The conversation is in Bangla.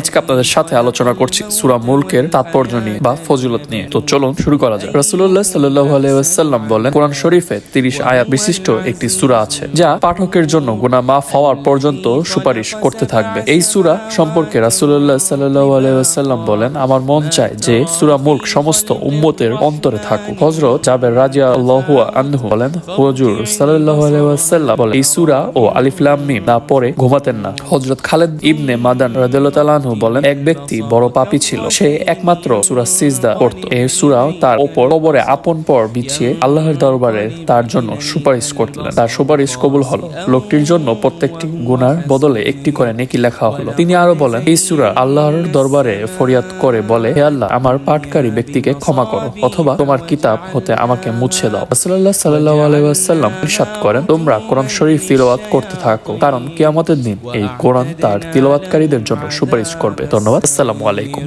আজকে আপনাদের সাথে আলোচনা করছি সুরা মুলকের তাৎপর্য নিয়ে বা ফজিলত নিয়ে। তো চলুন শুরু করা যাক। রাসূলুল্লাহ সাল্লাল্লাহু আলাইহি ওয়াসাল্লাম বলেন, কোরআন শরীফে 30 আয়াত বিশিষ্ট একটি সূরা আছে, যা পাঠকের জন্য গুনাহ মাফ হওয়ার পর্যন্ত সুপারিশ করতে থাকবে। এই সূরা সম্পর্কে রাসূলুল্লাহ সাল্লাল্লাহু আলাইহি ওয়াসাল্লাম বলেন, আমার মন চায় যে সূরা মুলক সমস্ত উম্মতের অন্তরে থাকুক। হযরত জাবের রাদিয়াল্লাহু আনহু বলেন, হুজুর সাল্লাল্লাহু আলাইহি ওয়াসাল্লাম বলেন, এই সূরা ও আলিফলাম মিম, না পড়ে ঘুমাতেন না। হজরত খালেদ ইবনে মাদান রাদিয়াল্লাহু তাআলা বলেন, এক ব্যক্তি বড় পাপী ছিল। সে একমাত্র সূরা সিজদা পড়তো। এই সূরাও তার উপর কবরে আপন পর বিছিয়ে আল্লাহর দরবারে তার জন্য সুপারিশ করলেন। তার সুপারিশ কবুল হলো। লোকটির জন্য প্রত্যেকটি গুনার বদলে একটি করে নেকি লেখা হলো। তিনি আরও বলেন, এই সূরা আল্লাহর দরবারে ফরিয়াদ করে বলে, হে আল্লাহ, আমার পাঠকারী ব্যক্তিকে ক্ষমা করো, অথবা তোমার কিতাব হতে আমাকে মুছে দাও। রাসূলুল্লাহ সাল্লাল্লাহু আলাইহি ওয়াসাল্লাম ইরশাদ করেন, তোমরা কোরআন শরীফ তিলাওয়াত করতে থাকো, কারণ কিয়ামতের দিন এই কোরআন তার তিলাওয়াতকারীদের জন্য সুপারিশ করবে। ধন্যবাদ। আসসালামু আলাইকুম।